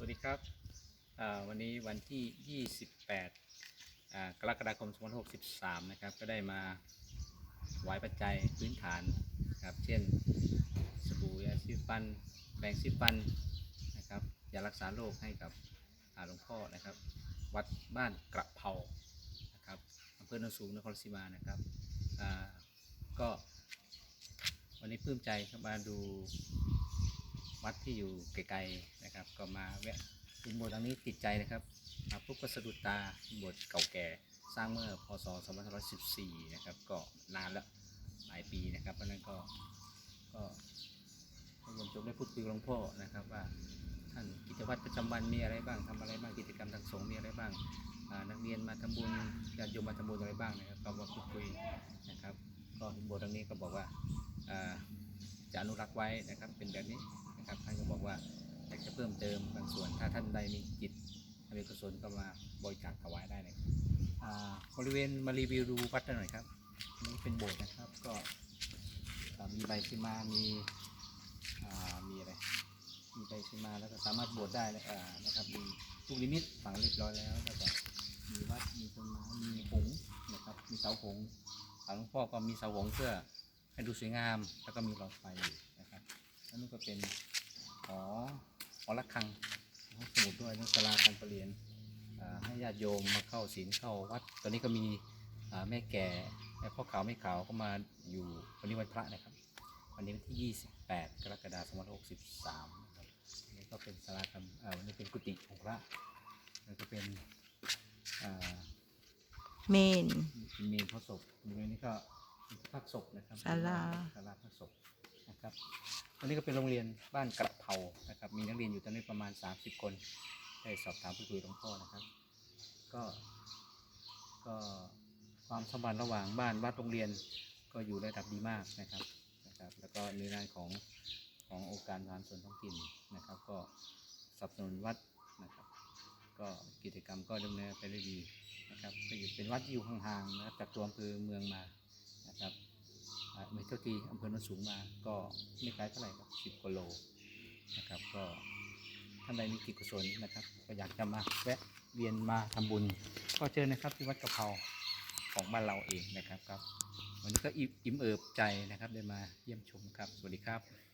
สวัสดีครับ วันนี้วันที่ 28 กรกฎาคม 2563 นะครับ ก็ได้มาไหว้ปัจจัยพื้นฐานครับ เช่น สบู่ยาสีฟันแปรงสีฟันนะครับยารักษาโรคให้กับหลวงพ่อนะครับ วัดบ้านกระเพรานะครับอำเภอโนนสูงนครราชสีมานะครับก็วันนี้ปลื้มใจครับมาดู วัดที่อยู่ไกลๆนะครับ ก็มาแวะดูโบสถ์หลังนี้ติดใจนะครับมาปุ๊บก็สะดุดตาโบสถ์เก่าแก่สร้างเมื่อพศ 2514 นะครับ ก็นานแล้วหลายปีนะครับเพราะนั้นก็ก็ให้โยมจบได้พูดคุยกับหลวงพ่อนะครับว่าท่านกิจวัตรประจำวันมีอะไรบ้างทำอะไรบ้างกิจกรรมทางสงฆ์มีอะไรบ้างนักเรียนมาทำบุญญาติโยมมาทำบุญอะไรบ้างนะครับก็มาพูดคุยนะครับ ก็เห็นโบสถ์หลังนี้ก็บอกว่าอ่า จะอนุรักษ์ไว้นะครับเป็นแบบนี้นะครับท่านก็บอกว่าอยากจะเพิ่มเติมบางส่วนถ้าท่านใดมีจิตอริกุศลก็มาบริจาคถวายได้นะครับบริเวณมารีวิวดูวัดหน่อยครับนี่เป็นโบสถ์นะครับก็มีใบชิมามีมีอะไรมีใบชิมาแล้วก็สามารถบวชได้นะครับมีทุกลิมิตฝังเรียบร้อยแล้วแล้วก็มีวัดมีต้นไม้มีหงนะครับมีเสาหงหลวงพ่อก็มีเสาหงเพื่อ ให้ดูสวยงาม แล้วก็มีหลอดไฟอยู่นะครับแล้วนู่นก็เป็นหอหอระฆังห้องสมุดด้วยนักศาลาการประเรียนอ่าให้ญาติโยมมาเข้าศีลเข้าวัด ตอนนี้ก็มีอ่าแม่แก่แม่พ่อขาวแม่ขาวก็มาอยู่วันนี้วันพระนะครับ วันนี้วันที่ 28 กรกฎาคม2563นะครับอันนี้ก็เป็นศาลาการอ่าวันนี้เป็นกุฏิของพระแล้วก็เป็นอ่าเมนเป็นเมนพระศพบริเวณนี้ก็เป็น พักศพนะครับศาลาศาลาพักศพนะครับอันนี้ก็เป็นโรงเรียนบ้านกระเพรานะครับ มีนักเรียนอยู่ตอนนี้ประมาณ 30 คนได้สอบถามพูดคุยกับหลวงพ่อนะครับ ก็ก็ความสัมพันธ์ระหว่างบ้านวัดโรงเรียนก็อยู่ระดับดีมากนะครับนะครับ แล้วก็ในด้านของขององค์การบริหารส่วนท้องถิ่นนะครับ ก็สนับสนุนวัดนะครับ ก็กิจกรรมก็ดำเนินไปได้ดีนะครับก็อยู่เป็นวัดที่อยู่ห่างๆนะครับจากตัวอำเภอเมืองมานะ ครับเม่เท่าทีอำเภอโนนสูงมาก็ไม่ไกลเท่าไหร่ครับสิบกิโลนะครับก็ท่านใดมีกิจกุศลนะครับ ก็อยากจะมาแวะเวียนมาทำบุญ ก็เจอนะครับที่วัดกะเพราของบ้านเราเองนะครับครับวันนี้ก็อิ่มอิ่มเอิบใจนะครับได้มาเยี่ยมชมครับ สวัสดีครับ